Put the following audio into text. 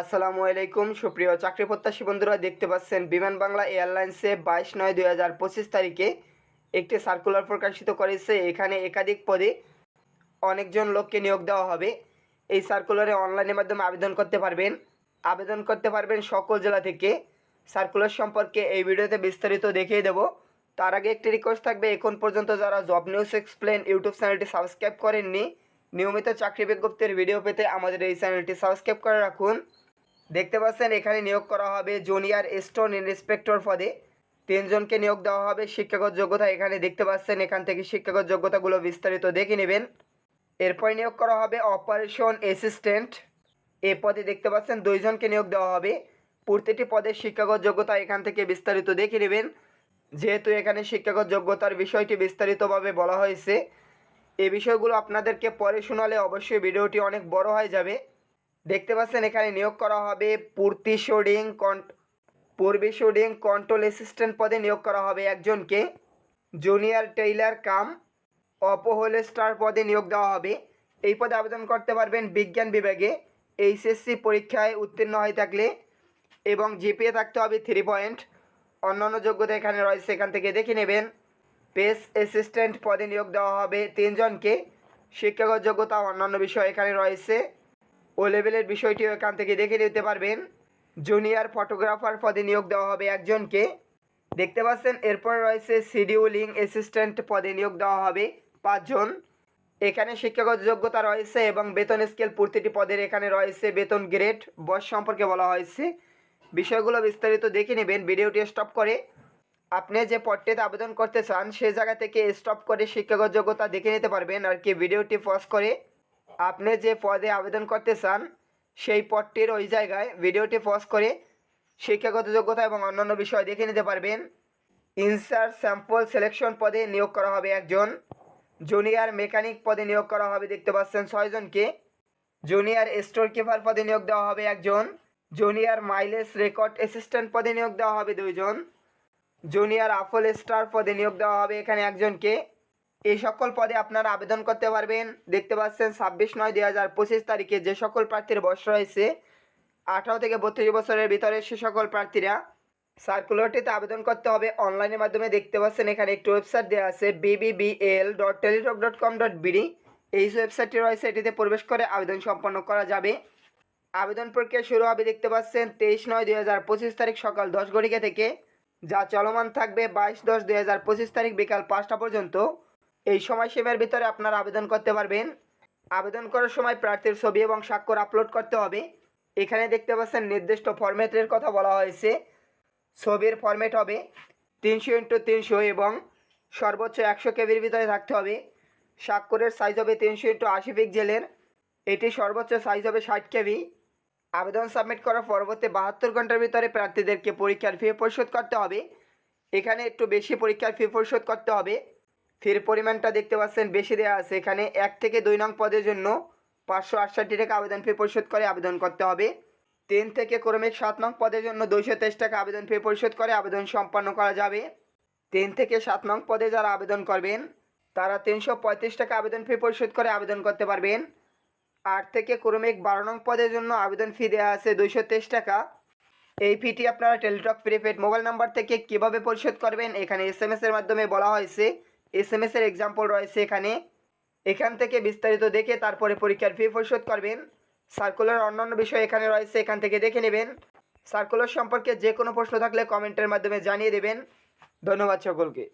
আসসালামু আলাইকুম। সুপ্রিয় চাকরি প্রত্যাশী বন্ধুরা, দেখতে পাচ্ছেন বিমান বাংলা এয়ারলাইন্সে বাইশ নয় দুই হাজার পঁচিশ তারিখে একটি সার্কুলার প্রকাশিত করেছে। এখানে একাধিক পদে অনেকজন লোককে নিয়োগ দেওয়া হবে। এই সার্কুলারে অনলাইনের মাধ্যমে আবেদন করতে পারবেন। আবেদন করতে পারবেন সকল জেলা থেকে। সার্কুলার সম্পর্কে এই ভিডিওতে বিস্তারিত দেখিয়ে দেবো। তার আগে একটি রিকোয়েস্ট থাকবে, এখন পর্যন্ত যারা জব নিউজ এক্সপ্লেন ইউটিউব চ্যানেলটি সাবস্ক্রাইব করেননি, নিয়মিত চাকরি বিজ্ঞপ্তির ভিডিও পেতে আমাদের এই চ্যানেলটি সাবস্ক্রাইব করে রাখুন। দেখতে পাচ্ছেন, এখানে নিয়োগ করা হবে জুনিয়র স্টোন ইন্সপেক্টর পদে। তিনজনকে নিয়োগ দেওয়া হবে, শিক্ষাগত যোগ্যতা এখানে দেখতে পাচ্ছেন, এখান থেকে শিক্ষাগত যোগ্যতাগুলো বিস্তারিত দেখে নেবেন। এরপর নিয়োগ করা হবে অপারেশন অ্যাসিস্ট্যান্ট এ পদে দেখতে পাচ্ছেন, দুইজনকে নিয়োগ দেওয়া হবে। প্রতিটি পদের শিক্ষাগত যোগ্যতা এখান থেকে বিস্তারিত দেখে নেবেন। যেহেতু এখানে শিক্ষাগত যোগ্যতার বিষয়টি বিস্তারিতভাবে বলা হয়েছে এই বিষয়গুলো আপনাদেরকে পরে শোনালে অবশ্যই ভিডিওটি অনেক বড় হয়ে যাবে। দেখতে পাচ্ছেন, এখানে নিয়োগ করা হবে পূর্তি শোডিং কন্ট, পূর্বী শোডিং কন্ট্রোল অ্যাসিস্ট্যান্ট পদে নিয়োগ করা হবে একজনকে। জুনিয়র টেইলার কাম, অপোহোলেস্টার পদে নিয়োগ দেওয়া হবে। এই পদে আবেদন করতে পারবেন বিজ্ঞান বিভাগে, এইচএসসি পরীক্ষায় উত্তীর্ণ হয়ে থাকলে এবং জিপিএ থাকতে হবে থ্রি পয়েন্ট অন্যান্য যোগ্যতা এখানে রয়েছে এখান থেকে দেখে নেবেন। পেস অ্যাসিস্ট্যান্ট পদে নিয়োগ দেওয়া হবে তিনজনকে। শিক্ষাগত যোগ্যতা অন্যান্য বিষয় এখানে রয়েছে। ও লেভেলের বিষয়টিও এখান থেকে দেখে নিতে পারবেন। জুনিয়র ফটোগ্রাফার পদে নিয়োগ দেওয়া হবে একজনকে। দেখতে পাচ্ছেন, এরপর রয়েছে শিডিউলিং অ্যাসিস্ট্যান্ট পদে নিয়োগ দেওয়া হবে পাঁচজন। এখানে শিক্ষাগত যোগ্যতা রয়েছে এবং বেতন স্কেল প্রতিটি পদের এখানে রয়েছে বেতন গ্রেড। বয়স সম্পর্কে বলা হয়েছে। বিষয়গুলো বিস্তারিত দেখে নেবেন, ভিডিওটি স্টপ করে। আপনি যে পদটিতে আবেদন করতে চান, সে জায়গা থেকে স্টপ করে শিক্ষাগত যোগ্যতা দেখে নিতে পারবেন আর কি। ভিডিওটি পজ করে। আপনি যে পদে আবেদন করতে চান, সেই পদটির ওই জায়গায় ভিডিওটি পজ করে শিক্ষাগত যোগ্যতা এবং অন্যান্য বিষয় দেখে নিতে পারবেন। ইনসার স্যাম্পল সিলেকশন পদে নিয়োগ করা হবে একজন। জুনিয়র মেকানিক পদে নিয়োগ করা হবে, দেখতে পাচ্ছেন ছয়জনকে জুনিয়র স্টোর কিপার পদে নিয়োগ দেওয়া হবে একজন। জুনিয়র মাইলেজ রেকর্ড অ্যাসিস্ট্যান্ট পদে নিয়োগ দেওয়া হবে দুইজন। জুনিয়র আফল স্টার পদে নিয়োগ দেওয়া হবে এখানে একজনকে। এই সকল পদে আপনারা আবেদন করতে পারবেন। দেখতে পাচ্ছেন, ছাব্বিশ নয় দুই হাজার পঁচিশ তারিখে যে সকল প্রার্থীর বয়স রয়েছে, আঠারো থেকে বত্রিশ বছরের ভিতরে সে সকল প্রার্থীরা সার্কুলারটিতে আবেদন করতে হবে। অনলাইনের মাধ্যমে দেখতে পাচ্ছেন, এখানে একটি ওয়েবসাইট দেওয়া আছে BBBL dot Teletalk dot com dot BD এই ওয়েবসাইটটি রয়েছে, এটিতে প্রবেশ করে আবেদন সম্পন্ন করা যাবে। আবেদন প্রক্রিয়া শুরু হবে, দেখতে পাচ্ছেন, তেইশ নয় দুই হাজার পঁচিশ তারিখ সকাল দশ ঘটিকা থেকে। যা চলমান থাকবে বাইশ দশ দুই হাজার পঁচিশ তারিখ বিকাল পাঁচটা পর্যন্ত। এই সময়সীমার ভিতরে আপনারা আবেদন করতে পারবেন। আবেদন করার সময় প্রার্থীর ছবি এবং স্বাক্ষর আপলোড করতে হবে। এখানে দেখতে পাচ্ছেন নির্দিষ্ট ফরম্যাটের কথা বলা হয়েছে। ছবির ফরম্যাট হবে তিনশো ইন্টু তিনশো এবং সর্বোচ্চ একশো কেবির ভিতরে থাকতে হবে। স্বাক্ষরের সাইজ হবে তিনশো ইন্টু আশি পিক্সেলের এটি সর্বোচ্চ সাইজ হবে ষাট কেবি। আবেদন সাবমিট করার পরবর্তী বাহাত্তর ঘণ্টার ভিতরে প্রার্থীদেরকে পরীক্ষার ফি পরিশোধ করতে হবে। এখানে একটু বেশি পরীক্ষার ফি পরিশোধ করতে হবে। ফির পরিমাণটা দেখতে পাচ্ছেন, বেশি দেওয়া আছে। এখানে এক থেকে দুই নং পদের জন্য পাঁচশো আটষট্টি টাকা আবেদন ফি পরিশোধ করে আবেদন করতে হবে। তিন থেকে ক্রমিক সাত নং পদের জন্য দুইশো তেইশ টাকা আবেদন ফি পরিশোধ করে আবেদন সম্পন্ন করা যাবে। তিন থেকে সাত নং পদে যারা আবেদন করবেন, তারা তিনশো পঁয়ত্রিশ টাকা আবেদন ফি পরিশোধ করে আবেদন করতে পারবেন। আট থেকে ক্রমিক বারো নং পদের জন্য আবেদন ফি দেওয়া আছে দুইশো তেইশ টাকা। এই ফিটি আপনারা টেলিটক প্রিপেড মোবাইল নাম্বার থেকে কীভাবে পরিশোধ করবেন, এখানে এস এম এর মাধ্যমে বলা হয়েছে। এস এম এর এক্সাম্পল রয়েছে এখানে। এখান থেকে বিস্তারিত দেখে তারপরে পরীক্ষার ফি পরিশোধ করবেন। সার্কুলার অন্যান্য বিষয় এখানে রয়েছে, এখান থেকে দেখে নেবেন। সার্কুলার সম্পর্কে যে কোনো প্রশ্ন থাকলে কমেন্টের মাধ্যমে জানিয়ে দেবেন। ধন্যবাদ সকলকে।